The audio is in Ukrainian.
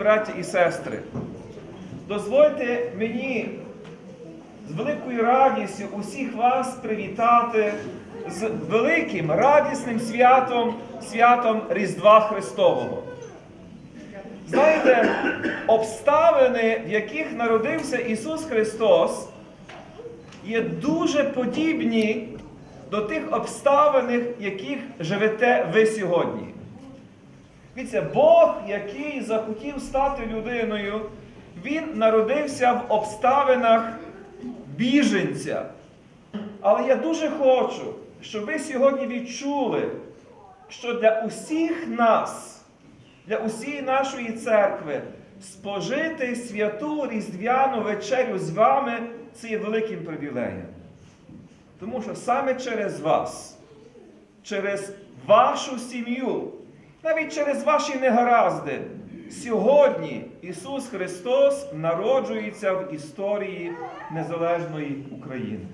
браті і сестри, дозвольте мені з великою радістю усіх вас привітати з великим радісним святом, святом Різдва Христового. Знаєте, обставини, в яких народився Ісус Христос, є дуже подібні до тих обставин, в яких живете ви сьогодні. Дивіться, Бог, який захотів стати людиною, Він народився в обставинах біженця. Але я дуже хочу, щоб ви сьогодні відчули, що для усіх нас, для усієї нашої церкви, спожити святу різдвяну вечерю з вами це є великим привілеєм. Тому що саме через вас, через вашу сім'ю, навіть через ваші негаразди, сьогодні Ісус Христос народжується в історії незалежної України.